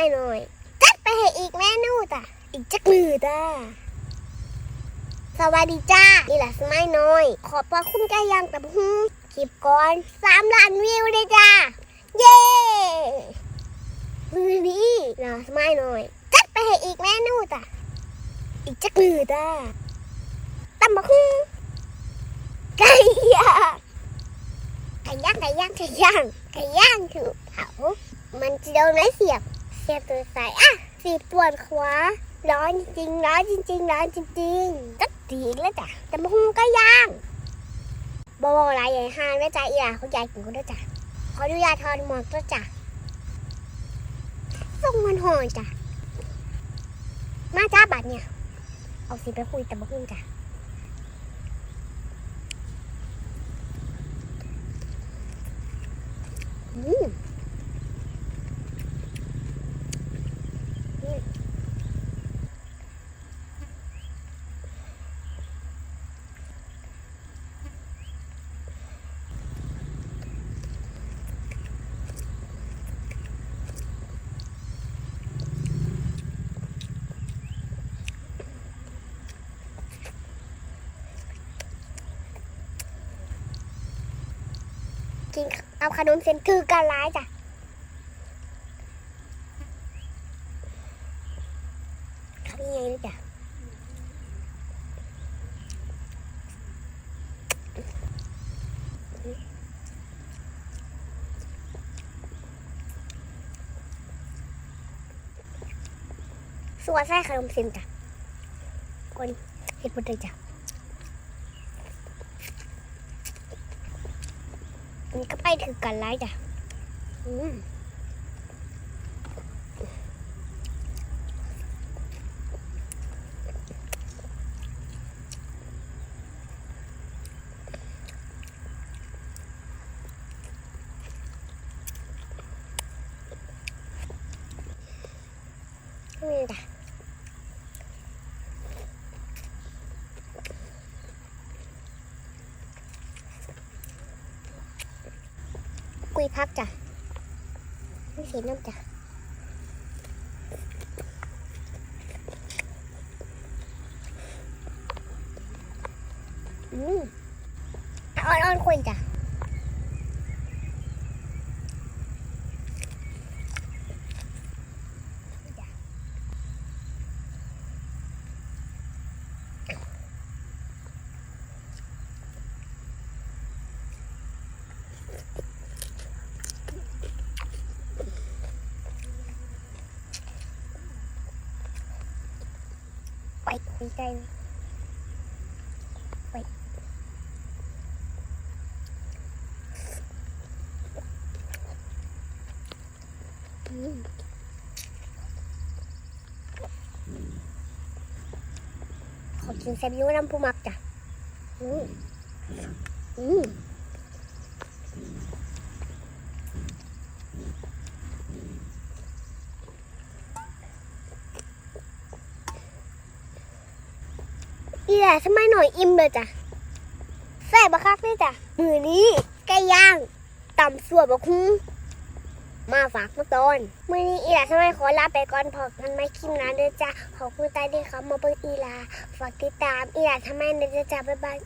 มัยหน่อยจัดไปให้อีกเมนูจ้ะอีกจักมือจ้าสวัสดีจ้า นี่แหละสมัยน้อย ขอบพระคุณใจยังแต่ฮึคลิปก่อนสามล้านวิวเลยจ้า เย้มือนี้นะสมัยน้อยจัดไปให้อีกเมนูจ้ะอีกจักมือจ้าตำบักฮึไก่ย่างไก่ย่างไก่ย่างไก่ย่างไก่ย่างถูกเผามันจะโดนไหมเสียบียตัวใส่อะสีปวดขวาร้อนจริงร้อนจริงร้อนจริงๆก็ตีกแล้วจ้ะแต่มาหุงก็ย่างบอบอะไรใหญ่ฮานแม่ใจอีหล่ะเขาใหญ่กว่าก็ด้วยจ้ะขออนุญาทอนหมวกด้วยจ้ะส่งมันห่อจ้ะมาจ้าบัดเนี่ย เอาสิไปคุยแต่มาหุงจ้ะอืม กินเอาขนมเส้นคือการร้ายจ้ะเขามีไงด้วยจ้ะส่วนไส้ขนมเส้นจ้ะคนเห็ดหมดเลยจ้ะ นี่ก็ไปถือกันไล่จ้ะอืมนี่จ้ะุยพักจ้ะไม่เสียน้ำจ้ะอืมอ่อนๆคุยจ้ะ ไปดีใจไปอืมขอกินแซบยูน้ำผู้มักจ้ะอืมอืม อีแหละทำไมหน่อยอิ่มเลยจ้ะแส่บะคักเลยจ้ะมือนี้ไก่ย่างต่ำส่วนบะคุ้งมาฝากมาตอนมือนี้อีหลาทำไมขอลาไปก่อนพอกันไม่คิมนะเด้อจ้ะขอบคุณตาดีครับมาเบิ่งอีหลาฝากติดตามอีหลาทำไมเด้อจ้ะบ๊ายบาย